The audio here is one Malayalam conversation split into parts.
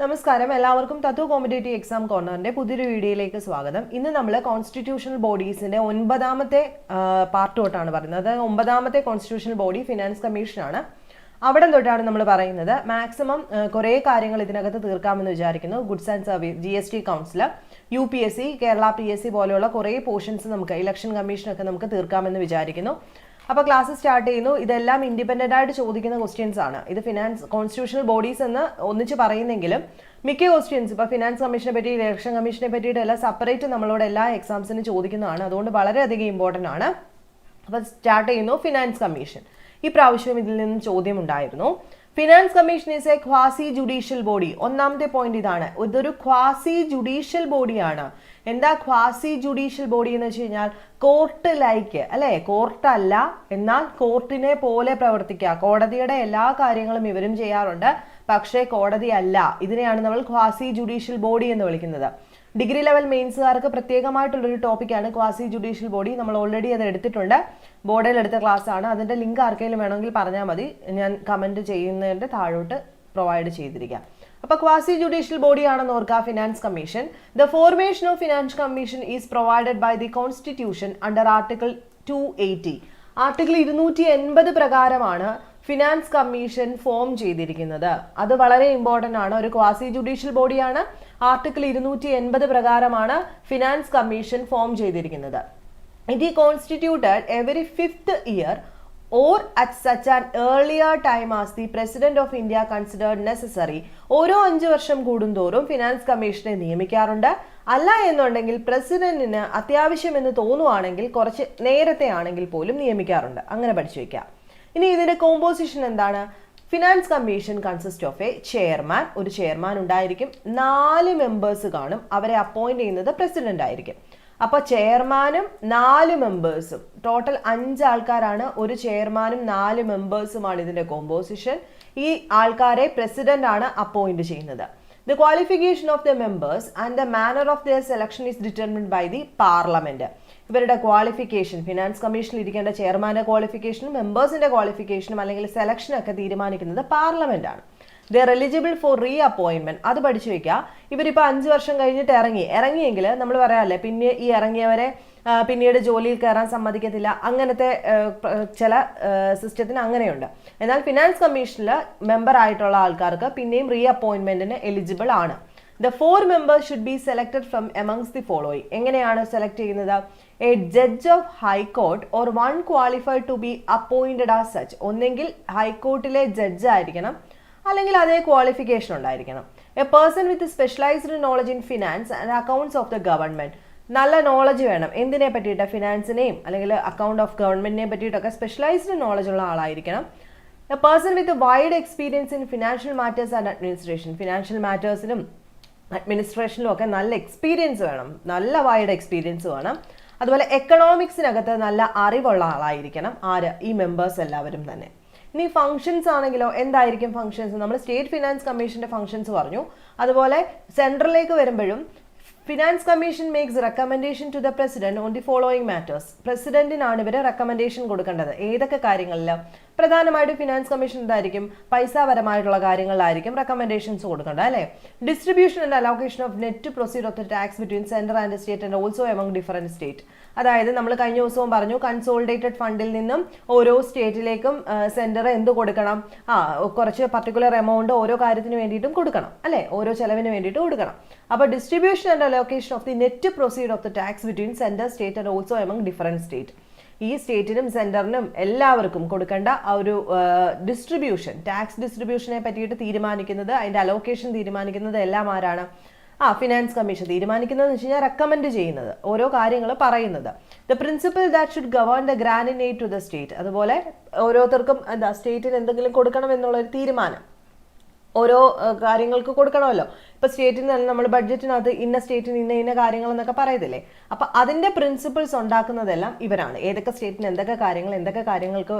നമസ്കാരം. എല്ലാവർക്കും തത്വ കോമ്പറ്റേറ്റീവ് എക്സാം കോർണറിന്റെ പുതിയൊരു വീഡിയോയിലേക്ക് സ്വാഗതം. ഇന്ന് നമ്മൾ കോൺസ്റ്റിറ്റ്യൂഷണൽ ബോഡീസിന്റെ ഒൻപതാമത്തെ പാർട്ട് തൊട്ടാണ് പറയുന്നത്. അതായത് ഒമ്പതാമത്തെ കോൺസ്റ്റിറ്റ്യൂഷണൽ ബോഡി ഫിനാൻസ് കമ്മീഷനാണ് അവിടെ തൊട്ടാണ് നമ്മൾ പറയുന്നത് മാക്സിമം കുറേ കാര്യങ്ങൾ ഇതിനകത്ത് തീർക്കാമെന്ന് വിചാരിക്കുന്നു. Goods and service G S T council U P S C Kerala P S C പോലെയുള്ള കുറേ പോർഷൻസ് നമുക്ക് ഇലക്ഷൻ കമ്മീഷനൊക്കെ നമുക്ക് തീർക്കാമെന്ന് വിചാരിക്കുന്നു. അപ്പോൾ ക്ലാസ് സ്റ്റാർട്ട് ചെയ്യുന്നു. ഇതെല്ലാം ഇൻഡിപെൻഡന്റ് ആയിട്ട് ചോദിക്കുന്ന ക്വസ്റ്റ്യൻസ് ആണ്. ഇത് ഫിനാൻസ് കോൺസ്റ്റിറ്റ്യൂഷണൽ ബോഡീസ് എന്ന് ഒന്നിച്ച് പറയുന്നെങ്കിലും മിക്ക ക്വസ്റ്റ്യൻസ് ഇപ്പോൾ ഫിനാൻസ് കമ്മീഷനെ പറ്റി ഇലക്ഷൻ കമ്മീഷനെ പറ്റിയിട്ട് എല്ലാം സെപ്പറേറ്റ് നമ്മളോട് എല്ലാ എക്സാംസിനും ചോദിക്കുന്നതാണ്. അതുകൊണ്ട് വളരെയധികം ഇമ്പോർട്ടന്റ് ആണ്. അപ്പോൾ സ്റ്റാർട്ട് ചെയ്യുന്നു ഫിനാൻസ് കമ്മീഷൻ ഈ പ്രാവശ്യം ഇതിൽ നിന്നും ചോദ്യം ഉണ്ടായിരുന്നു. Finance commission is a quasi judicial body ഒന്നാമത്തെ പോയിന്റ് ഇതാണ്. ഇതൊരു ക്വാസി ജുഡീഷ്യൽ ബോഡിയാണ് എന്താ ക്വാസി ജുഡീഷ്യൽ ബോഡി എന്ന് വെച്ച് കഴിഞ്ഞാൽ കോർട്ട് ലൈക്ക് അല്ലെ? കോർട്ടല്ല എന്നാൽ കോർട്ടിനെ പോലെ പ്രവർത്തിക്കുക. കോടതിയുടെ എല്ലാ കാര്യങ്ങളും ഇവരും ചെയ്യാറുണ്ട്. പക്ഷേ കോടതി അല്ല ഇതിനെയാണ് നമ്മൾ ക്വാസി ജുഡീഷ്യൽ ബോഡി എന്ന് വിളിക്കുന്നത്. ഡിഗ്രി ലെവൽ മെയിൻസുകാർക്ക് പ്രത്യേകമായിട്ടുള്ളൊരു ടോപ്പിക്കാണ് ക്വാസി ജുഡീഷ്യൽ ബോഡി. നമ്മൾ ഓൾറെഡി അത് എടുത്തിട്ടുണ്ട്. ബോർഡിൽ എടുത്ത ക്ലാസ് ആണ്. അതിന്റെ ലിങ്ക് ആർക്കെങ്കിലും വേണമെങ്കിൽ പറഞ്ഞാൽ മതി. ഞാൻ കമന്റ് ചെയ്യുന്നതിന്റെ താഴോട്ട് പ്രൊവൈഡ് ചെയ്തിരിക്കാം. അപ്പൊ ക്വാസി ജുഡീഷ്യൽ ബോഡി ആണെന്ന് ഓർക്കുക finance commission the formation of finance commission is provided by the constitution under article two eighty article ഇരുന്നൂറ്റി എൺപത് പ്രകാരമാണ് ഫിനാൻസ് കമ്മീഷൻ ഫോം ചെയ്തിരിക്കുന്നത്. അത് വളരെ ഇമ്പോർട്ടന്റ് ആണ്. ഒരു ക്വാസി ജുഡീഷ്യൽ ബോഡിയാണ് ആർട്ടിക്കിൾ ഇരുന്നൂറ്റി എൺപത് പ്രകാരമാണ് ഫിനാൻസ് കമ്മീഷൻ ഫോം ചെയ്തിരിക്കുന്നത്. It is constituted every fifth year or at such an earlier time as the president of India considered necessary ഓരോ അഞ്ച് വർഷം കൂടുന്തോറും ഫിനാൻസ് കമ്മീഷനെ നിയമിക്കാറുണ്ട്. അല്ല എന്നുണ്ടെങ്കിൽ പ്രസിഡന്റിന് അത്യാവശ്യം എന്ന് തോന്നുവാണെങ്കിൽ കുറച്ച് നേരത്തെ ആണെങ്കിൽ പോലും നിയമിക്കാറുണ്ട്. അങ്ങനെ പഠിച്ചു വയ്ക്കാം. ഇനി ഇതിന്റെ കോമ്പോസിഷൻ എന്താണ്? Finance commission consist of a chairman ഒരു ചെയർമാൻ ഉണ്ടായിരിക്കും. നാല് മെമ്പേഴ്സ് കാണും. അവരെ അപ്പോയിന്റ് ചെയ്യുന്നത് പ്രസിഡന്റ് ആയിരിക്കും. അപ്പോൾ ചെയർമാനും നാല് മെമ്പേഴ്സും ടോട്ടൽ അഞ്ച് ആൾക്കാരാണ്. ഒരു ചെയർമാനും നാല് മെമ്പേഴ്സുമാണ് ഇതിന്റെ കോമ്പോസിഷൻ ഈ ആൾക്കാരെ പ്രസിഡന്റ് ആണ് അപ്പോയിന്റ് ചെയ്യുന്നത്. The qualification of the members and the manner of the selection is determined by the parliament ഇവരുടെ ക്വാളിഫിക്കേഷൻ ഫിനാൻസ് കമ്മീഷനിൽ ഇരിക്കേണ്ട ചെയർമാന്റെ ക്വാളിഫിക്കേഷനും മെമ്പേഴ്സിന്റെ ക്വാളിഫിക്കേഷനും അല്ലെങ്കിൽ സെലക്ഷനൊക്കെ തീരുമാനിക്കുന്നത് പാർലമെന്റ് ആണ്. They're eligible for reappointment അത് പഠിച്ചു വെക്കുക ഇവരിപ്പോൾ അഞ്ച് വർഷം കഴിഞ്ഞിട്ട് ഇറങ്ങി. ഇറങ്ങിയെങ്കിൽ നമ്മൾ പറയാമല്ലേ പിന്നെ ഈ ഇറങ്ങിയവരെ പിന്നീട് ജോലിയിൽ കയറാൻ സമ്മതിക്കത്തില്ല. അങ്ങനത്തെ ചില സിസ്റ്റത്തിന് അങ്ങനെയുണ്ട്. എന്നാൽ ഫിനാൻസ് കമ്മീഷനിൽ മെമ്പർ ആയിട്ടുള്ള ആൾക്കാർക്ക് പിന്നെയും റീ അപ്പോയിന്റ്മെന്റിന് എലിജിബിൾ ആണ്. The four members should be selected from amongst the following എങ്ങനെയാണ് സെലക്ട് ചെയ്യുന്നത്? A judge of high court or one qualified to be appointed as such ഒന്നെങ്കിൽ ഹൈക്കോർട്ടിലെ ജഡ്ജ് ആയിരിക്കണം. അല്ലെങ്കിൽ അതേ ക്വാളിഫിക്കേഷൻ ഉണ്ടായിരിക്കണം. A person with specialised knowledge in finance and accounts of the government നല്ല നോളജ് വേണം. എന്തിനെ പറ്റിയിട്ട്? ഫിനാൻസിനെയും അല്ലെങ്കിൽ അക്കൗണ്ട് ഓഫ് ഗവൺമെന്റിനെ പറ്റിയിട്ടൊക്കെ സ്പെഷ്യലൈസ്ഡ് നോളജ് ഉള്ള ആളായിരിക്കണം. A person with wide experience in financial matters and administration financial മാറ്റേഴ്സിനും അഡ്മിനിസ്ട്രേഷനിലും ഒക്കെ നല്ല എക്സ്പീരിയൻസ് വേണം. നല്ല വായുടെ എക്സ്പീരിയൻസ് വേണം. അതുപോലെ എക്കണോമിക്സിനകത്ത് നല്ല അറിവുള്ള ആളായിരിക്കണം. ആര്? ഈ മെമ്പേഴ്സ് എല്ലാവരും തന്നെ. ഇനി ഫംഗ്ഷൻസ് ആണെങ്കിലോ എന്തായിരിക്കും ഫംഗ്ഷൻസ് നമ്മൾ സ്റ്റേറ്റ് ഫിനാൻസ് കമ്മീഷന്റെ ഫംഗ്ഷൻസ് പറഞ്ഞു. അതുപോലെ സെൻട്രലിലേക്ക് വരുമ്പോഴും finance commission makes recommendation to the president on the following matters പ്രസിഡന്റിനാണ് ഇവർ റെക്കമെൻഡേഷൻ കൊടുക്കേണ്ടത്. ഏതൊക്കെ കാര്യങ്ങളിൽ പ്രധാനമായിട്ടും ഫിനാൻസ് കമ്മീഷൻ എന്തായിരിക്കും? പൈസാപരമായിട്ടുള്ള കാര്യങ്ങളിലായിരിക്കും റെക്കമെൻഡേഷൻസ് കൊടുക്കേണ്ടത് അല്ലേ? Distribution and allocation of net proceed of the tax between central and state and also among different state അതായത് നമ്മൾ കഴിഞ്ഞ ദിവസവും പറഞ്ഞു കൺസോളിഡേറ്റഡ് ഫണ്ടിൽ നിന്നും ഓരോ സ്റ്റേറ്റിലേക്കും സെന്റർ എന്ത് കൊടുക്കണം? ആ കുറച്ച് പർട്ടിക്കുലർ എമൗണ്ട് ഓരോ കാര്യത്തിന് വേണ്ടിയിട്ടും കൊടുക്കണം അല്ലേ? ഓരോ ചെലവിന് വേണ്ടിയിട്ട് കൊടുക്കണം. അപ്പോൾ distribution and allocation of the net proceed of the tax between centre state and also among different state ഈ സ്റ്റേറ്റിനും സെന്ററിനും എല്ലാവർക്കും കൊടുക്കേണ്ട ആ ഒരു ഡിസ്ട്രിബ്യൂഷൻ ടാക്സ് ഡിസ്ട്രിബ്യൂഷനെ പറ്റിയിട്ട് തീരുമാനിക്കുന്നത് അതിന്റെ അലോക്കേഷൻ തീരുമാനിക്കുന്നത് എല്ലാം ആരാണ്? ആ ഫിനാൻസ് കമ്മീഷൻ തീരുമാനിക്കുന്നത് വെച്ച് കഴിഞ്ഞാൽ റെക്കമെൻഡ് ചെയ്യുന്നത് ഓരോ കാര്യങ്ങൾ പറയുന്നത്. The principle that should govern the grant in aid to the state അതുപോലെ ഓരോരുത്തർക്കും എന്താ സ്റ്റേറ്റിന് എന്തെങ്കിലും കൊടുക്കണം എന്നുള്ളൊരു തീരുമാനം. ഓരോ കാര്യങ്ങൾക്ക് കൊടുക്കണമല്ലോ. ഇപ്പൊ സ്റ്റേറ്റിൽ തന്നെ നമ്മൾ ബഡ്ജറ്റിനകത്ത് ഇന്ന സ്റ്റേറ്റിന് ഇന്ന ഇന്ന കാര്യങ്ങൾ എന്നൊക്കെ പറയത്തില്ലേ? അപ്പൊ അതിന്റെ പ്രിൻസിപ്പിൾസ് ഉണ്ടാക്കുന്നതെല്ലാം ഇവരാണ്. ഏതൊക്കെ സ്റ്റേറ്റിന് എന്തൊക്കെ കാര്യങ്ങൾ എന്തൊക്കെ കാര്യങ്ങൾക്ക്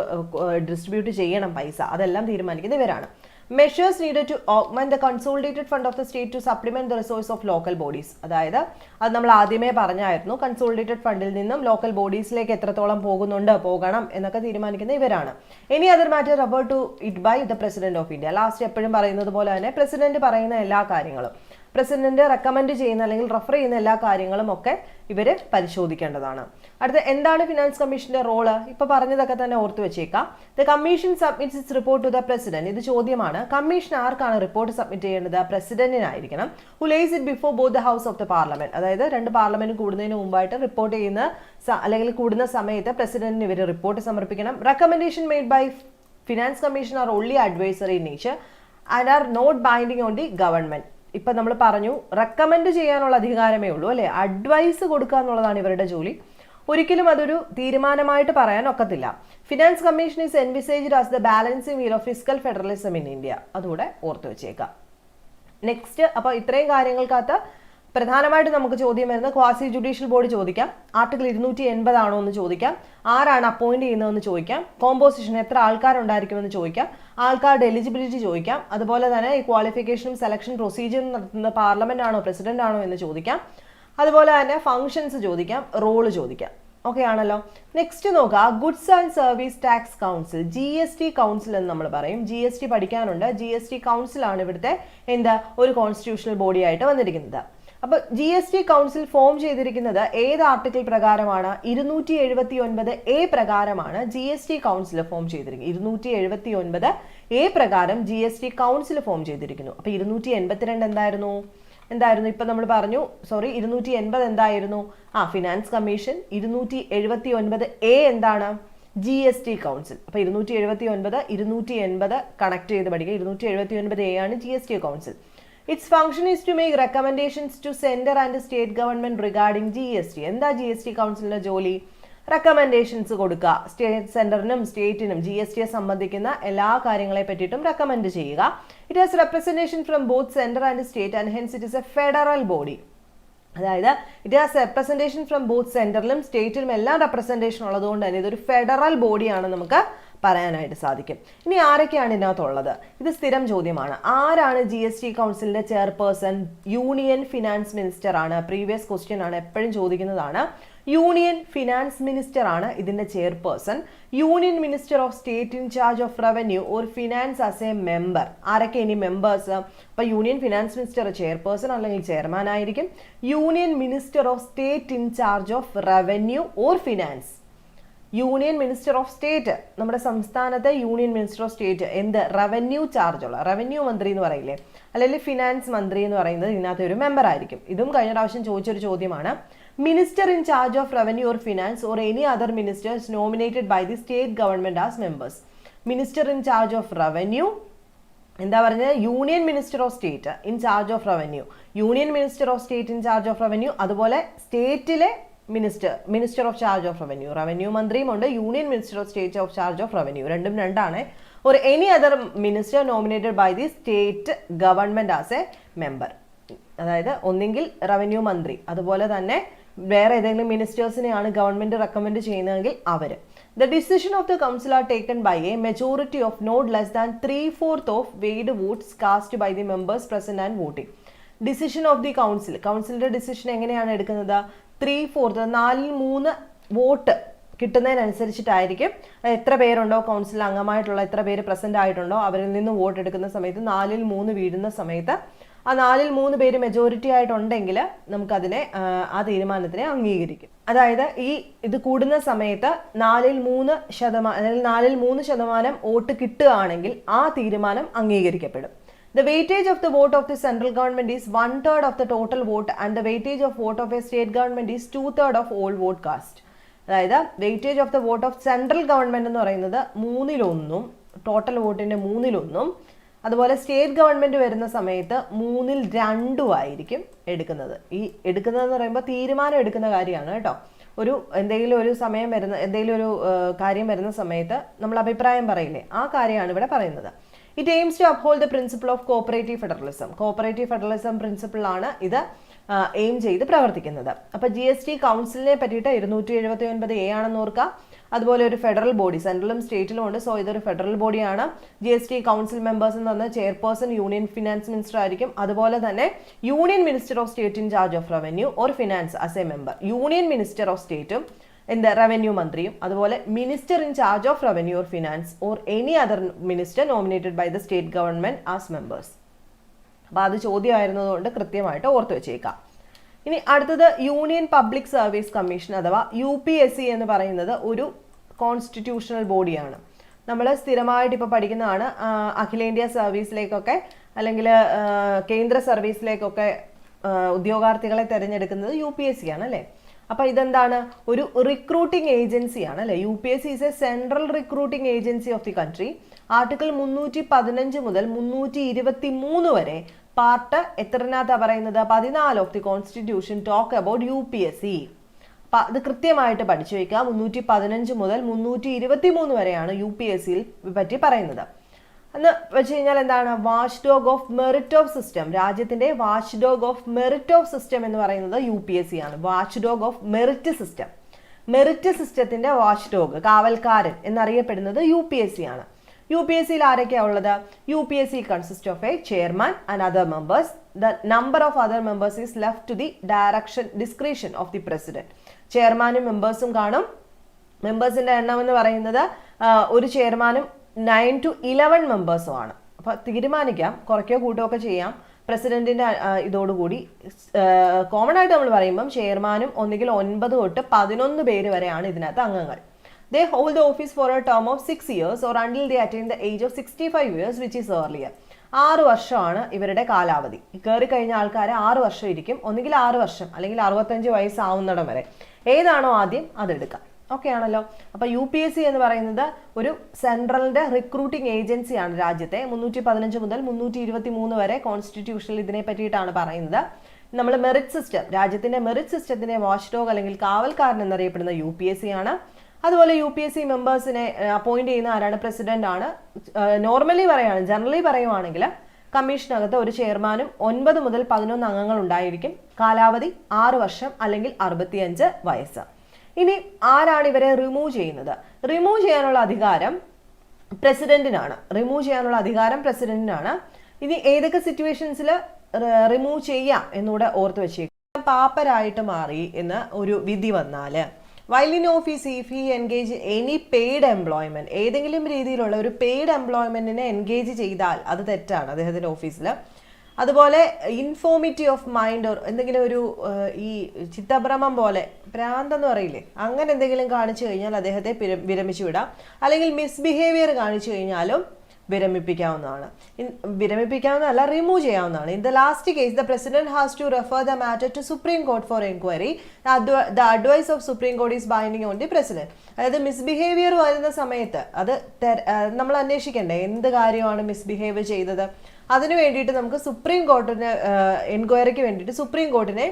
ഡിസ്ട്രിബ്യൂട്ട് ചെയ്യണം പൈസ അതെല്ലാം തീരുമാനിക്കുന്നത് ഇവരാണ്. Measures needed to augment the consolidated fund of the state to supplement the resource of local bodies അതായത് അത് നമ്മൾ ആദ്യമേ പറഞ്ഞായിരുന്നു കൺസോളിഡേറ്റഡ് ഫണ്ടിൽ നിന്നും ലോക്കൽ ബോഡീസിലേക്ക് എത്രത്തോളം പോകുന്നുണ്ട് പോകണം എന്നൊക്കെ തീരുമാനിക്കുന്ന ഇവരാണ്. Any other matter refer to it by the president of India last എപ്പോഴും പറയുന്നത് പോലെ തന്നെ പ്രസിഡന്റ് പറയുന്ന എല്ലാ കാര്യങ്ങളും. പ്രസിഡന്റ് റെക്കമെൻഡ് ചെയ്യുന്ന അല്ലെങ്കിൽ റെഫർ ചെയ്യുന്ന എല്ലാ കാര്യങ്ങളും ഒക്കെ ഇവർ പരിശോധിക്കേണ്ടതാണ്. അടുത്ത എന്താണ് ഫിനാൻസ് കമ്മീഷന്റെ റോൾ ഇപ്പൊ പറഞ്ഞതൊക്കെ തന്നെ ഓർത്തു വെച്ചേക്കാം. The commission submits its report to the president ഇത് ചോദ്യമാണ്. കമ്മീഷൻ ആർക്കാണ് റിപ്പോർട്ട് സബ്മിറ്റ് ചെയ്യേണ്ടത്? പ്രസിഡന്റിനായിരിക്കണം. Who lays it before both the house of the parliament അതായത് രണ്ട് പാർലമെന്റ് കൂടുന്നതിന് മുമ്പായിട്ട് റിപ്പോർട്ട് ചെയ്യുന്ന അല്ലെങ്കിൽ കൂടുന്ന സമയത്ത് പ്രസിഡന്റിന് ഇവർ റിപ്പോർട്ട് സമർപ്പിക്കണം. Recommendation made by finance commission are only advisory nature and are not binding on the government ഇപ്പൊ നമ്മൾ പറഞ്ഞു റെക്കമെൻഡ് ചെയ്യാനുള്ള അധികാരമേ ഉള്ളൂ അല്ലേ? അഡ്വൈസ് കൊടുക്കുക എന്നുള്ളതാണ് ഇവരുടെ ജോലി. ഒരിക്കലും അതൊരു തീരുമാനമായിട്ട് പറയാൻ ഒക്കത്തില്ല. Finance commission is envisaged as the balancing wheel of physical federalism in India അതുകൂടെ ഓർത്തു വെച്ചേക്കാം. നെക്സ്റ്റ് അപ്പോൾ ഇത്രയും കാര്യങ്ങൾക്കകത്ത് പ്രധാനമായിട്ട് നമുക്ക് ചോദ്യം വരുന്നത് ക്വാസി ജുഡീഷ്യൽ ബോർഡ് ചോദിക്കാം. ആർട്ടിക്കിൾ ഇരുന്നൂറ്റി എൺപതാണോ എന്ന് ചോദിക്കാം. ആരാണ് അപ്പോയിന്റ് ചെയ്യുന്നതെന്ന് ചോദിക്കാം. കോമ്പോസിഷൻ എത്ര ആൾക്കാരുണ്ടായിരിക്കുമെന്ന് ചോദിക്കാം. ആൾക്കാരുടെ എലിജിബിലിറ്റി ചോദിക്കാം. അതുപോലെ തന്നെ ഈ ക്വാളിഫിക്കേഷനും സെലക്ഷൻ പ്രൊസീജിയറും നടത്തുന്ന പാർലമെന്റ് ആണോ പ്രസിഡന്റ് ആണോ എന്ന് ചോദിക്കാം. അതുപോലെ തന്നെ ഫങ്ഷൻസ് ചോദിക്കാം റോൾ ചോദിക്കാം. ഓക്കെ ആണല്ലോ. നെക്സ്റ്റ് നോക്കുക. Goods and service tax council G S T council എന്ന് നമ്മൾ പറയും. ജി എസ് ടി പഠിക്കാനുണ്ട്. ജി എസ് ടി കൗൺസിലാണ് ഇവിടുത്തെ എന്താ? ഒരു കോൺസ്റ്റിറ്റ്യൂഷണൽ ബോഡി ആയിട്ട് വന്നിരിക്കുന്നത്. അപ്പൊ G S T council form ചെയ്തിരിക്കുന്നത് ഏത് ആർട്ടിക്കിൾ പ്രകാരമാണ്? ഇരുന്നൂറ്റി എഴുപത്തി ഒൻപത് എ പ്രകാരമാണ് G S T council form ചെയ്തിരിക്കുന്നത്. ഇരുന്നൂറ്റി എഴുപത്തി ഒൻപത് എ പ്രകാരം G S T council form ചെയ്തിരിക്കുന്നു. അപ്പൊ ഇരുന്നൂറ്റി എൺപത്തിരണ്ട് എന്തായിരുന്നു? എന്തായിരുന്നു? ഇപ്പൊ നമ്മൾ പറഞ്ഞു സോറി ഇരുന്നൂറ്റി എൺപത് എന്തായിരുന്നു? ആ ഫിനാൻസ് കമ്മീഷൻ ഇരുന്നൂറ്റി എഴുപത്തി ഒൻപത് എ എന്താണ്? ജി എസ് ടി കൗൺസിൽ അപ്പൊ ഇരുന്നൂറ്റി എഴുപത്തി ഒൻപത് ഇരുന്നൂറ്റി എൺപത് കണക്ട് ചെയ്ത് പഠിക്കുക. ഇരുന്നൂറ്റി എഴുപത്തി ഒൻപത് എ ആണ് G S T council its function is to make recommendations to centre and state government regarding G S T എന്താ ജി എസ് ടി കൗൺസിലിന്റെ ജോലി? റെക്കമെൻഡേഷൻസ് കൊടുക്കുക സ്റ്റേറ്റ് സെന്ററിനും സ്റ്റേറ്റിനും ജി എസ് ടിയെ സംബന്ധിക്കുന്ന എല്ലാ കാര്യങ്ങളെ പറ്റിയിട്ടും റെക്കമെൻഡ് ചെയ്യുക. It has representation from both centre and state and hence it is a federal body അതായത് it has representation from both സെന്ററിലും സ്റ്റേറ്റിലും എല്ലാം റെപ്രസെന്റേഷൻ ഉള്ളതുകൊണ്ട് തന്നെ ഇതൊരു ഫെഡറൽ ബോഡിയാണ് നമുക്ക് പറയാനായിട്ട് സാധിക്കും. ഇനി ആരൊക്കെയാണ് ഇതിനകത്തുള്ളത് ഇത് സ്ഥിരം ചോദ്യമാണ്. ആരാണ് ജി എസ് ടി കൗൺസിലിന്റെ ചെയർപേഴ്സൺ? യൂണിയൻ ഫിനാൻസ് മിനിസ്റ്റർ ആണ്. പ്രീവിയസ് ക്വസ്റ്റ്യൻ ആണ് എപ്പോഴും ചോദിക്കുന്നതാണ്. യൂണിയൻ ഫിനാൻസ് മിനിസ്റ്റർ ആണ് ഇതിന്റെ chairperson. Union minister of state in charge of revenue or finance as a member. ആരൊക്കെ ഇനി മെമ്പേഴ്സ് അപ്പൊ യൂണിയൻ ഫിനാൻസ് മിനിസ്റ്റർ ചെയർപേഴ്സൺ അല്ലെങ്കിൽ ചെയർമാൻ ആയിരിക്കും. Union minister of state in charge of revenue or finance. Union minister of state. നമ്മുടെ സംസ്ഥാനത്തെ യൂണിയൻ മിനിസ്റ്റർ ഓഫ് സ്റ്റേറ്റ് എന്ത്? റവന്യൂ ചാർജുള്ള റവന്യൂ മന്ത്രി എന്ന് പറയില്ലേ? അല്ലെങ്കിൽ ഫിനാൻസ് മന്ത്രി എന്ന് പറയുന്നത് ഇതിനകത്ത് ഒരു മെമ്പർ ആയിരിക്കും. ഇതും കഴിഞ്ഞ പ്രാവശ്യം ചോദിച്ചൊരു ചോദ്യമാണ്. Minister in charge of revenue or finance or any other ministers nominated by the state government as members minister in charge of revenue എന്താ പറഞ്ഞത്? Union minister of state in charge of revenue union minister of state in charge of revenue അതുപോലെ സ്റ്റേറ്റിലെ minister minister of charge of revenue. Revenue മന്ത്രിയും ഉണ്ട് union minister of state of charge of revenue. രണ്ടും രണ്ടാണ്. ഒരു any other minister nominated by the state government as a member അതായത് ഒന്നെങ്കിൽ റവന്യൂ മന്ത്രി അതുപോലെ തന്നെ വേറെ ഏതെങ്കിലും മിനിസ്റ്റേഴ്സിനെയാണ് ഗവൺമെന്റ് റെക്കമെൻഡ് ചെയ്യുന്നതെങ്കിൽ അവർ the decision of the council are taken by a majority of not less than three fourth of weighted votes cast by the members present and voting decision of the council കൗൺസിലിന്റെ ഡിസിഷൻ എങ്ങനെയാണ് എടുക്കുന്നത്? ത്രീ ഫോർത്ത് നാലിൽ മൂന്ന് വോട്ട് കിട്ടുന്നതിനനുസരിച്ചിട്ടായിരിക്കും. എത്ര പേരുണ്ടോ കൗൺസിൽ അംഗമായിട്ടുള്ള എത്ര പേര് പ്രസന്റ് ആയിട്ടുണ്ടോ അവരിൽ നിന്ന് വോട്ട് എടുക്കുന്ന സമയത്ത് നാലിൽ മൂന്ന് വീഴുന്ന സമയത്ത് ആ നാലിൽ മൂന്ന് പേര് മെജോറിറ്റി ആയിട്ടുണ്ടെങ്കിൽ നമുക്കതിനെ ആ, തീരുമാനത്തിനെ അംഗീകരിക്കും. അതായത് ഈ ഇത് കൂടുന്ന സമയത്ത് നാലിൽ മൂന്ന് ശതമാനം അല്ലെങ്കിൽ നാലിൽ മൂന്ന് ശതമാനം വോട്ട് കിട്ടുകയാണെങ്കിൽ ആ തീരുമാനം അംഗീകരിക്കപ്പെടും. The weightage of the vote of the central government is one third of the total vote and the weightage of vote of a state government is two third of all vote cast. അതായത് weightage of the vote of central government എന്ന് പറയുന്നത് മൂന്നിലൊന്നും ടോട്ടൽ വോട്ടിന്റെ മൂന്നിലൊന്നും അതുപോലെ സ്റ്റേറ്റ് ഗവൺമെന്റ് വരുന്ന സമയത്ത് മൂന്നിൽ രണ്ടും ആയിരിക്കും എടുക്കുന്നത്. ഈ എടുക്കുന്നതെന്ന് പറയുമ്പോൾ തീരുമാനം എടുക്കുന്ന കാര്യമാണ് കേട്ടോ. ഒരു എന്തെങ്കിലും ഒരു സമയം വരുന്ന എന്തെങ്കിലും ഒരു കാര്യം വരുന്ന സമയത്ത് നമ്മൾ അഭിപ്രായം പറയില്ലേ? ആ കാര്യമാണ് ഇവിടെ പറയുന്നത്. It aims to uphold the principle of cooperative federalism cooperative federalism പ്രിൻസിപ്പിളാണ് ഇത് എയിം ചെയ്ത് പ്രവർത്തിക്കുന്നത്. അപ്പൊ ജി എസ് ടി കൗൺസിലിനെ പറ്റിയിട്ട് ഇരുന്നൂറ്റി എഴുപത്തി ഒൻപത് എ ആണെന്ന് ഓർക്കുക. അതുപോലെ ഒരു ഫെഡറൽ ബോഡി സെൻട്രലും സ്റ്റേറ്റിലും ഉണ്ട്. സോ ഇതൊരു ഫെഡറൽ ബോഡിയാണ് G S T council members എന്ന് പറഞ്ഞാൽ ചെയർപേഴ്സൺ യൂണിയൻ ഫിനാൻസ് മിനിസ്റ്റർ ആയിരിക്കും. അതുപോലെ തന്നെ union minister of state in charge of revenue or finance as a member union minister of സ്റ്റേറ്റും എന്താ റവന്യൂ മന്ത്രിയും അതുപോലെ minister in charge of revenue or finance or any other minister nominated by the state government as members അപ്പോൾ അത് ചോദ്യമായിരുന്നതുകൊണ്ട് കൃത്യമായിട്ട് ഓർത്ത് വെച്ചേക്കാം. ഇനി അടുത്തത് യൂണിയൻ പബ്ലിക് സർവീസ് കമ്മീഷൻ അഥവാ യു പി എസ് സി എന്ന് പറയുന്നത് ഒരു കോൺസ്റ്റിറ്റ്യൂഷണൽ ബോഡിയാണ് നമ്മൾ സ്ഥിരമായിട്ട് ഇപ്പോൾ പഠിക്കുന്നതാണ് അഖിലേന്ത്യാ സർവീസിലേക്കൊക്കെ അല്ലെങ്കിൽ കേന്ദ്ര സർവീസിലേക്കൊക്കെ ഉദ്യോഗാർത്ഥികളെ തിരഞ്ഞെടുക്കുന്നത് യു പി എസ് സി ആണ് അല്ലേ അപ്പൊ ഇതെന്താണ്? ഒരു റിക്രൂട്ടിംഗ് ഏജൻസിയാണ് അല്ലെ? U P S C is a central recruiting agency of the country article മുന്നൂറ്റി പതിനഞ്ച് മുതൽ മുന്നൂറ്റി ഇരുപത്തി മൂന്ന് വരെ പാർട്ട് എത്രനകത്താ പറയുന്നത്? പതിനാല് of the constitution talk about U P S C അപ്പം അത് കൃത്യമായിട്ട് പഠിച്ചു വയ്ക്കുക. മുന്നൂറ്റി പതിനഞ്ച് മുതൽ മുന്നൂറ്റി ഇരുപത്തി മൂന്ന് വരെയാണ് യു പി എസ് സിയിൽ പറ്റി പറയുന്നത്. എന്ന് വെച്ച് കഴിഞ്ഞാൽ എന്താണ്? Watch dog of merit of system രാജ്യത്തിന്റെ watch dog of merit of system എന്ന് പറയുന്നത് യു പി എസ് സി ആണ്. Watch dog of merit system merit സിസ്റ്റത്തിന്റെ വാച്ച് ഡോഗ് കാവൽക്കാരൻ എന്നറിയപ്പെടുന്നത് യു പി എസ് സി ആണ്. യു പി എസ് സിയിൽ ആരൊക്കെയാണ് ഉള്ളത്? U P S C consist of a chairman and other members the number of other members is left to the direction description of the president ചെയർമാനും മെമ്പേഴ്സും കാണും. മെമ്പേഴ്സിന്റെ എണ്ണം എന്ന് പറയുന്നത് ഒരു ചെയർമാനും നയൻ ടു ഇലവൻ മെമ്പേഴ്സും ആണ്. അപ്പൊ തീരുമാനിക്കാം. കുറയ്ക്കോ കൂട്ടോ ഒക്കെ ചെയ്യാം. പ്രസിഡന്റിന്റെ ഇതോടുകൂടി. കോമൺ ആയിട്ട് നമ്മൾ പറയുമ്പം ചെയർമാനും ഒന്നുകിൽ ഒൻപത് തൊട്ട് പതിനൊന്ന് പേര് വരെയാണ് ഇതിനകത്ത് അംഗങ്ങൾ. They hold office for a term of six years or until they attain the age of sixty five years which is earlier ആറ് വർഷമാണ് ഇവരുടെ കാലാവധി. കയറി കഴിഞ്ഞ ആൾക്കാർ ആറ് വർഷം ഇരിക്കും. ഒന്നുകിൽ ആറ് വർഷം അല്ലെങ്കിൽ അറുപത്തഞ്ച് വയസ്സാവുന്നിടം വരെ. ഏതാണോ ആദ്യം അതെടുക്കാം. ഓക്കെ ആണല്ലോ അപ്പൊ യു പി എസ് സി എന്ന് പറയുന്നത് ഒരു സെൻട്രലിന്റെ റിക്രൂട്ടിംഗ് ഏജൻസിയാണ് രാജ്യത്തെ. മുന്നൂറ്റി പതിനഞ്ച് മുതൽ മുന്നൂറ്റി ഇരുപത്തി മൂന്ന് വരെ കോൺസ്റ്റിറ്റ്യൂഷനിൽ ഇതിനെ പറ്റിയിട്ടാണ് പറയുന്നത്. നമ്മൾ മെറിറ്റ് സിസ്റ്റം രാജ്യത്തിന്റെ മെറിറ്റ് സിസ്റ്റത്തിന്റെ വാച്ച് ഡോഗ് അല്ലെങ്കിൽ കാവൽക്കാരൻ എന്നറിയപ്പെടുന്ന യു പി എസ് സി ആണ്. അതുപോലെ യു പി എസ് സി മെമ്പേഴ്സിനെ അപ്പോയിന്റ് ചെയ്യുന്ന ആരാണ്? പ്രസിഡന്റ് ആണ്. നോർമലി പറയുകയാണ് ജനറലി പറയുവാണെങ്കിൽ കമ്മീഷനകത്ത് ഒരു ചെയർമാനും ഒൻപത് മുതൽ പതിനൊന്ന് അംഗങ്ങൾ ഉണ്ടായിരിക്കും. കാലാവധി ആറ് വർഷം അല്ലെങ്കിൽ അറുപത്തിയഞ്ച് വയസ്സ്. ഇനി ആരാണ് ഇവരെ റിമൂവ് ചെയ്യുന്നത്? റിമൂവ് ചെയ്യാനുള്ള അധികാരം പ്രസിഡന്റിനാണ്. റിമൂവ് ചെയ്യാനുള്ള അധികാരം പ്രസിഡന്റിനാണ്. ഇനി ഏതൊക്കെ സിറ്റുവേഷൻസിൽ റിമൂവ് ചെയ്യാം എന്നുകൂടെ ഓർത്ത് വെച്ചേക്കും പാപ്പരായിട്ട് മാറി എന്ന് ഒരു വിധി വന്നാൽ. While in office if he engage any paid employment ഏതെങ്കിലും രീതിയിലുള്ള ഒരു പെയ്ഡ് എംപ്ലോയ്മെന്റിനെ എൻഗേജ് ചെയ്താൽ അത് തെറ്റാണ് അദ്ദേഹത്തിന്റെ ഓഫീസിൽ അതുപോലെ ഇൻഫോമിറ്റി ഓഫ് മൈൻഡ് ഓർ എന്തെങ്കിലും ഒരു ഈ ചിത്തഭ്രമം പോലെ ഭ്രാന്തെന്ന് പറയില്ലേ അങ്ങനെ എന്തെങ്കിലും കാണിച്ചു കഴിഞ്ഞാൽ അദ്ദേഹത്തെ വിരമിച്ചു വിടാം. അല്ലെങ്കിൽ മിസ്ബിഹേവിയർ കാണിച്ചു കഴിഞ്ഞാലും വിരമിപ്പിക്കാവുന്നതാണ്. വിരമിപ്പിക്കാവുന്നതല്ല റിമൂവ് ചെയ്യാവുന്നതാണ്. In the last case the president has to refer the matter to supreme court for enquiry the advice of supreme court is binding on the president അതായത് മിസ്ബിഹേവിയർ വരുന്ന സമയത്ത് അത് നമ്മൾ അന്വേഷിക്കണ്ടേ എന്ത് കാര്യമാണ് മിസ്ബിഹേവ് ചെയ്തത്? അതിനു വേണ്ടിയിട്ട് നമുക്ക് സുപ്രീം കോർട്ടിന് എൻക്വയറിക്ക് വേണ്ടിയിട്ട് സുപ്രീം കോർട്ടിനെ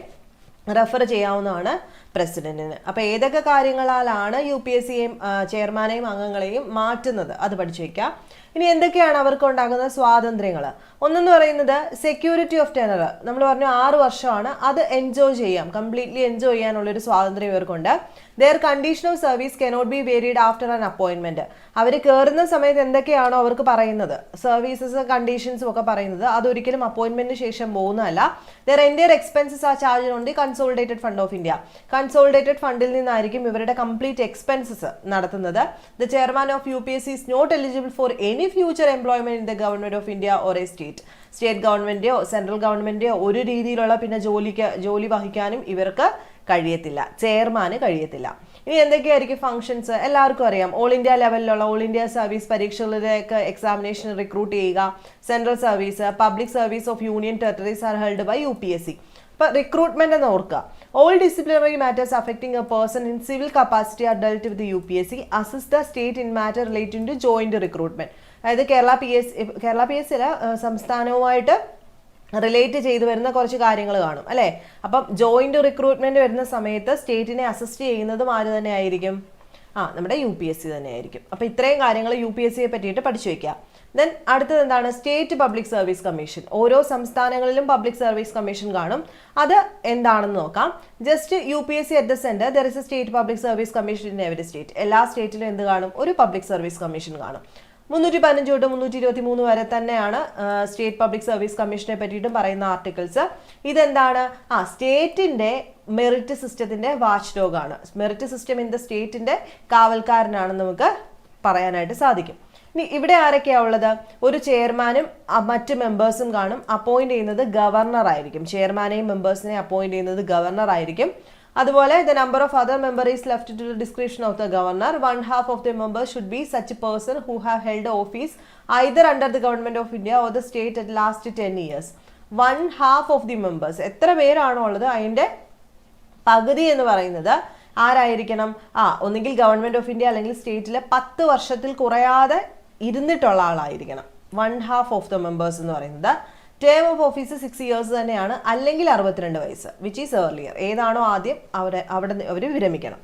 റെഫർ ചെയ്യാവുന്നതാണ്. പ്രസിഡന്റിന്. അപ്പൊ ഏതൊക്കെ കാര്യങ്ങളാലാണ് യു പി എസ് സിയെയും ചെയർമാനെയും അംഗങ്ങളെയും മാറ്റുന്നത്? അത് പഠിച്ചു വയ്ക്കാം ഇനി എന്തൊക്കെയാണ് അവർക്ക് ഉണ്ടാകുന്ന സ്വാതന്ത്ര്യങ്ങൾ ഒന്നെന്ന് പറയുന്നത് സെക്യൂരിറ്റി ഓഫ് ടെനർ നമ്മൾ പറഞ്ഞു ആറ് വർഷമാണ്. അത് എൻജോയ് ചെയ്യാം. കംപ്ലീറ്റ്ലി എൻജോയ് ചെയ്യാനുള്ള ഒരു സ്വാതന്ത്ര്യം ഇവർക്കുണ്ട്. Their condition of service cannot be varied after an appointment അവർ കയറുന്ന സമയത്ത് എന്തൊക്കെയാണോ അവർക്ക് പറയുന്നത്? സർവീസസ് കണ്ടീഷൻസും ഒക്കെ പറയുന്നത്. അതൊരിക്കലും അപ്പോയിന്റ്മെന്റിന് ശേഷം പോകുന്നതല്ല. ദർ എന്റെ എക്സ്പെൻസസ് ആ ചാർജ് ഉണ്ട് consolidated fund of India consolidated ഫണ്ടിൽ നിന്നായിരിക്കും ഇവരുടെ കംപ്ലീറ്റ് എക്സ്പെൻസസ് നടത്തുന്നത്. The chairman of U P S C is not eligible for any future employment in the government of India or a state state ഗവൺമെന്റോ central ഗവൺമെന്റോ ഒരു രീതിയിലുള്ള പിന്നെ ജോലിക്ക് ജോലി വഹിക്കാനും ഇവർക്ക് കഴിയത്തില്ല. ചെയർമാന് കഴിയത്തില്ല. ഇനി എന്തൊക്കെയായിരിക്കും ഫംഗ്ഷൻസ് എല്ലാവർക്കും അറിയാം. ഓൾ ഇന്ത്യ ലെവലിലുള്ള ഓൾ ഇന്ത്യ സർവീസ് പരീക്ഷകളിലേക്ക് എക്സാമിനേഷൻ റിക്രൂട്ട് ചെയ്യുക. Central service public service of union territories are held by U P S C ഇപ്പൊ റിക്രൂട്ട്മെന്റ് എന്ന് ഓർക്കുക. All disciplinary matters affecting a person in civil capacity are dealt with U P S C assist the state in matter relating to joint recruitment അതായത് Kerala P S Kerala P S സംസ്ഥാനവുമായിട്ട് relate ചെയ്തു വരുന്ന കുറച്ച് കാര്യങ്ങൾ കാണും അല്ലേ? അപ്പം ജോയിന്റ് റിക്രൂട്ട്മെന്റ് വരുന്ന സമയത്ത് സ്റ്റേറ്റിനെ അസിസ്റ്റ് ചെയ്യുന്നതും ആര് തന്നെ ആയിരിക്കും ആ നമ്മുടെ യു പി എസ് സി തന്നെയായിരിക്കും. അപ്പൊ ഇത്രയും കാര്യങ്ങൾ യു പി എസ് സിയെ പറ്റിയിട്ട് പഠിച്ചു വെക്കുക ദെൻ അടുത്തത് എന്താണ്? സ്റ്റേറ്റ് പബ്ലിക് സർവീസ് കമ്മീഷൻ ഓരോ സംസ്ഥാനങ്ങളിലും പബ്ലിക് സർവീസ് കമ്മീഷൻ കാണും. അത് എന്താണെന്ന് നോക്കാം. Just U P S C at the centre there is a state public service commission in every state എല്ലാ സ്റ്റേറ്റിലും എന്ത് കാണും? ഒരു പബ്ലിക് സർവീസ് കമ്മീഷൻ കാണും. മുന്നൂറ്റി പതിനഞ്ച് തൊട്ട് മുന്നൂറ്റി ഇരുപത്തി മൂന്ന് വരെ തന്നെയാണ് സ്റ്റേറ്റ് പബ്ലിക് സർവീസ് കമ്മീഷനെ പറ്റിയിട്ടും പറയുന്ന ആർട്ടിക്കിൾസ് ഇതെന്താണ്? ആ സ്റ്റേറ്റിന്റെ മെറിറ്റ് സിസ്റ്റത്തിന്റെ വാച്ച് ഡോഗ് ആണ് മെറിറ്റ് സിസ്റ്റം ഇൻ ദ സ്റ്റേറ്റിന്റെ കാവൽക്കാരനാണെന്ന് നമുക്ക് പറയാനായിട്ട് സാധിക്കും. ഇനി ഇവിടെ ആരൊക്കെയാ ഉള്ളത്? ഒരു ചെയർമാനും മറ്റ് മെമ്പേഴ്സും കാണും. അപ്പോയിന്റ് ചെയ്യുന്നത് ഗവർണർ ആയിരിക്കും. ചെയർമാനെയും മെമ്പേഴ്സിനെയും അപ്പോയിന്റ് ചെയ്യുന്നത് ഗവർണർ ആയിരിക്കും. അതുപോലെ the number of other member is left to the description of the governor one half of the member should be such person who have held office either under the government of India or the state at last ten years one half of the members എത്ര പേരാണോ ഉള്ളത്? അതിന്റെ പകുതി എന്ന് പറയുന്നത് ആരായിരിക്കണം? ആ ഒന്നുകിൽ ഗവൺമെന്റ് ഓഫ് ഇന്ത്യ അല്ലെങ്കിൽ സ്റ്റേറ്റിലെ പത്ത് വർഷത്തിൽ കുറയാതെ ഇരുന്നിട്ടുള്ള ആളായിരിക്കണം. One half of the members എന്ന് പറയുന്നത്. Term of office six years തന്നെയാണ് അല്ലെങ്കിൽ അറുപത്തിരണ്ട് വയസ്സ് വിച്ച് ഈസ് ഏർലിയർ ഏതാണോ ആദ്യം അവരെ അവിടെ അവർ വിരമിക്കണം.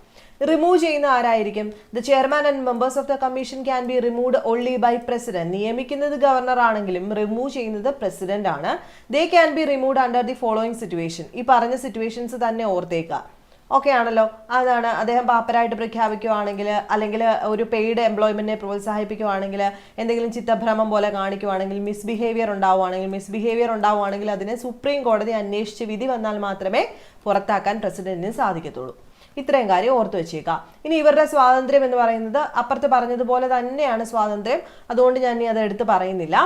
റിമൂവ് ചെയ്യുന്ന ആരായിരിക്കും? The chairman and members of the commission can be removed only by president നിയമിക്കുന്നത് ഗവർണർ ആണെങ്കിലും റിമൂവ് ചെയ്യുന്നത് പ്രസിഡന്റ് ആണ്. They can be removed under the following situation ഈ പറഞ്ഞ സിറ്റുവേഷൻസ് തന്നെ ഓർത്തേക്കുക. ഓക്കെ ആണല്ലോ അതാണ് അദ്ദേഹം പാപ്പരായിട്ട് പ്രഖ്യാപിക്കുവാണെങ്കിൽ അല്ലെങ്കിൽ ഒരു പെയ്ഡ് എംപ്ലോയ്മെന്റിനെ പ്രോത്സാഹിപ്പിക്കുവാണെങ്കിൽ എന്തെങ്കിലും ചിത്തഭ്രമം പോലെ കാണിക്കുവാണെങ്കിൽ മിസ്ബിഹേവിയർ ഉണ്ടാവുകയാണെങ്കിൽ മിസ്ബിഹേവിയർ ഉണ്ടാവുകയാണെങ്കിൽ അതിനെ സുപ്രീം കോടതി അന്വേഷിച്ച് വിധി വന്നാൽ മാത്രമേ പുറത്താക്കാൻ പ്രസിഡന്റിന് സാധിക്കത്തുള്ളൂ. ഇത്രയും കാര്യം ഓർത്തു വെച്ചേക്കാം. ഇനി ഇവരുടെ സ്വാതന്ത്ര്യം എന്ന് പറയുന്നത് അപ്പുറത്ത് പറഞ്ഞതുപോലെ തന്നെയാണ് സ്വാതന്ത്ര്യം. അതുകൊണ്ട് ഞാൻ ഇനി അത് എടുത്ത് പറയുന്നില്ല.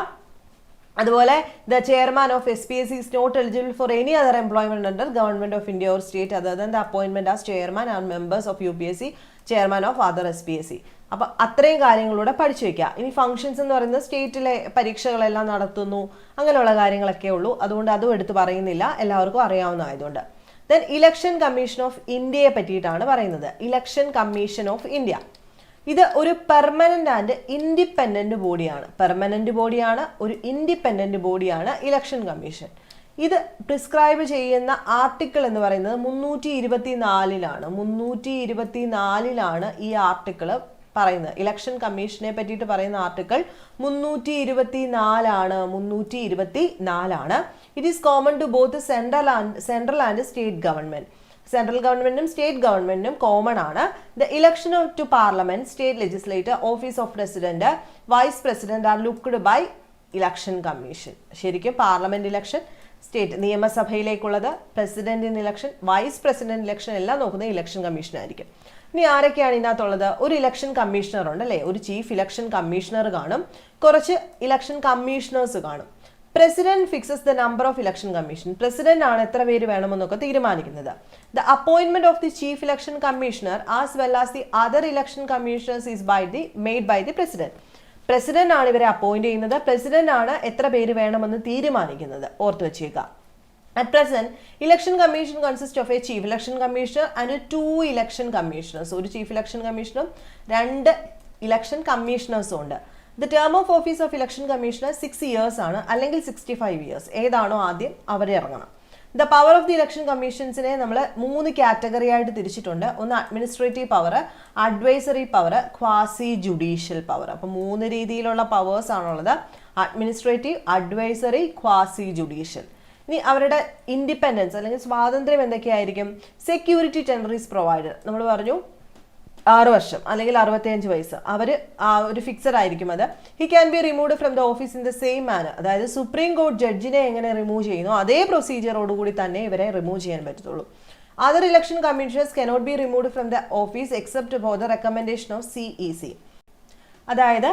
അതുപോലെ the chairman of S P S is not eligible for any other employment under government of India or state other than the appointment as chairman and members of U P S C chairman of other S P S C അപ്പൊ അത്രയും കാര്യങ്ങളൂടെ പഠിച്ചു വെക്കുക ഇനി ഫംഗ്ഷൻസ് എന്ന് പറയുന്നത് സ്റ്റേറ്റിലെ പരീക്ഷകളെല്ലാം നടത്തുന്നു അങ്ങനെയുള്ള കാര്യങ്ങളൊക്കെ ഉള്ളൂ. അതുകൊണ്ട് അതും എടുത്ത് പറയുന്നില്ല. എല്ലാവർക്കും അറിയാവുന്നതായതുകൊണ്ട്. ദെൻ ഇലക്ഷൻ കമ്മീഷൻ ഓഫ് ഇന്ത്യയെ പറ്റിയിട്ടാണ് പറയുന്നത്. ഇലക്ഷൻ കമ്മീഷൻ ഓഫ് ഇന്ത്യ ഇത് ഒരു പെർമനന്റ് ആൻഡ് ഇൻഡിപെൻഡന്റ് ബോഡിയാണ് പെർമനന്റ് ബോഡിയാണ് ഒരു ഇൻഡിപെൻഡന്റ് ബോഡിയാണ് ഇലക്ഷൻ കമ്മീഷൻ ഇത് പ്രിസ്ക്രൈബ് ചെയ്യുന്ന ആർട്ടിക്കിൾ എന്ന് പറയുന്നത് മുന്നൂറ്റി ഇരുപത്തി നാലിലാണ് മുന്നൂറ്റി ഇരുപത്തി നാലിലാണ് ഈ ആർട്ടിക്കിൾ പറയുന്നത്. ഇലക്ഷൻ കമ്മീഷനെ പറ്റിയിട്ട് പറയുന്ന ആർട്ടിക്കിൾ മുന്നൂറ്റി ഇരുപത്തി നാലാണ് മുന്നൂറ്റി ഇരുപത്തി നാലാണ് it is common to both central and central and state government central ഗവൺമെന്റിനും സ്റ്റേറ്റ് ഗവൺമെന്റിനും കോമൺ ആണ്. The election of to parliament state legislator office of president vice president are looked by election commission ശരിക്കും പാർലമെന്റ് ഇലക്ഷൻ സ്റ്റേറ്റ് നിയമസഭയിലേക്കുള്ളത് പ്രസിഡന്റിന് ഇലക്ഷൻ വൈസ് പ്രസിഡന്റ് ഇലക്ഷൻ എല്ലാം നോക്കുന്നത് ഇലക്ഷൻ കമ്മീഷൻ ആയിരിക്കും. ഇനി ആരൊക്കെയാണ് ഇതിനകത്തുള്ളത്? ഒരു ഇലക്ഷൻ കമ്മീഷണർ ഉണ്ട് അല്ലേ ഒരു ചീഫ് ഇലക്ഷൻ കമ്മീഷണർ കാണും. കുറച്ച് ഇലക്ഷൻ കമ്മീഷണേഴ്സ് കാണും. President fixes the number of election commission president ആണ് എത്ര പേര് വേണമെന്നൊക്കെ തീരുമാനിക്കുന്നത്. The appointment of the chief election commissioner as well as the other election commissioners is by the made by the president president ആണ് ഇവരെ അപ്പോയിന്റ് ചെയ്യുന്നത്. പ്രസിഡന്റ് ആണ് എത്ര പേര് വേണമെന്ന് തീരുമാനിക്കുന്നത്. ഓർത്തു വെച്ചേക്കുക at present election commission consist of a chief election commissioner and two election commissioners ഒരു ചീഫ് ഇലക്ഷൻ കമ്മീഷണറും രണ്ട് ഇലക്ഷൻ കമ്മീഷണേഴ്സും ഉണ്ട്. The term of office of election commissioner six years ആണ് അല്ലെങ്കിൽ സിക്സ്റ്റി ഫൈവ് ഇയേഴ്സ് ഏതാണോ ആദ്യം അവരെ ഇറങ്ങണം. The power of the election കമ്മീഷൻസിനെ നമ്മൾ മൂന്ന് കാറ്റഗറി ആയിട്ട് തിരിച്ചിട്ടുണ്ട്. ഒന്ന് administrative power advisory power quasi judicial power അപ്പോൾ മൂന്ന് രീതിയിലുള്ള പവേഴ്സ് ആണുള്ളത്. അഡ്മിനിസ്ട്രേറ്റീവ് അഡ്വൈസറി ക്വാസി ജുഡീഷ്യൽ ഇനി അവരുടെ ഇൻഡിപെൻഡൻസ് അല്ലെങ്കിൽ സ്വാതന്ത്ര്യം എന്തൊക്കെയായിരിക്കും? സെക്യൂരിറ്റി ടെൻറീസ് പ്രൊവൈഡർ നമ്മൾ പറഞ്ഞു ആറ് വർഷം അല്ലെങ്കിൽ അറുപത്തിയഞ്ച് വയസ്സ്. അവർ ഒരു ഫിക്സഡ് ആയിരിക്കും അത്. He can be removed from the office in the same manner അതായത് സുപ്രീം കോർട്ട് ജഡ്ജിനെ എങ്ങനെ റിമൂവ് ചെയ്യുന്നു അതേ പ്രൊസീജിയറോടുകൂടി തന്നെ ഇവരെ റിമൂവ് ചെയ്യാൻ പറ്റത്തുള്ളൂ. Other election commissioners cannot be removed from the office except for the recommendation of C E C അതായത്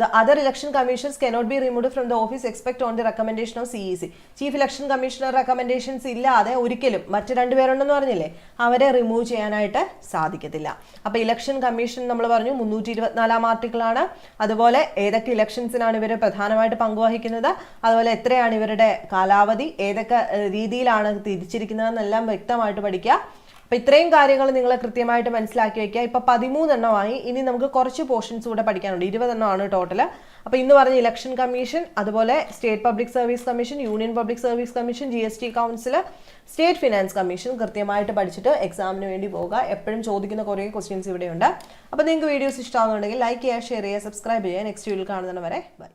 the other election commissions cannot be remove from the office expect on the recommendation of C E C chief election commissioner recommendations ഇല്ലാതെ ഒരിക്കലും മറ്റ് രണ്ടുപേരുണ്ടെന്ന് പറഞ്ഞില്ലേ അവരെ റിമൂവ് ചെയ്യാനായിട്ട് സാധിക്കത്തില്ല. അപ്പൊ ഇലക്ഷൻ കമ്മീഷൻ നമ്മൾ പറഞ്ഞു മുന്നൂറ്റി ഇരുപത്തിനാലാം ആർട്ടിക്കിളാണ് അതുപോലെ ഏതൊക്കെ ഇലക്ഷൻസിനാണ് ഇവർ പ്രധാനമായിട്ട് പങ്കുവഹിക്കുന്നത് അതുപോലെ എത്രയാണ് ഇവരുടെ കാലാവധി ഏതൊക്കെ രീതിയിലാണ് തിരിച്ചിരിക്കുന്നതെന്നെല്ലാം വ്യക്തമായിട്ട് പഠിക്കുക. അപ്പോൾ ഇത്രയും കാര്യങ്ങൾ നിങ്ങൾ കൃത്യമായിട്ട് മനസ്സിലാക്കി വെക്കുക. ഇപ്പോൾ പതിമൂന്നെണ്ണമായി ഇനി നമുക്ക് കുറച്ച് പോർഷൻസ് കൂടെ പഠിക്കാനുണ്ട്. ഇരുപതെണ്ണമാണ് ടോട്ടൽ അപ്പോൾ ഇന്ന് പറഞ്ഞ ഇലക്ഷൻ കമ്മീഷൻ അതുപോലെ state public service commission union public service commission G S T council state finance commission കൃത്യമായിട്ട് പഠിച്ചിട്ട് എക്സാമിന് വേണ്ടി പോകുക എപ്പോഴും ചോദിക്കുന്ന കുറേ ക്വസ്റ്റ്യൻസ് ഇവിടെയുണ്ട്. അപ്പോൾ നിങ്ങൾക്ക് വീഡിയോസ് ഇഷ്ടമാകുന്നുണ്ടെങ്കിൽ ലൈക്ക് ചെയ്യുക ഷെയർ ചെയ്യുക സബ്സ്ക്രൈബ് ചെയ്യുക. നെക്സ്റ്റ് വീഡിയോയിൽ കാണുന്നവരെ ബൈ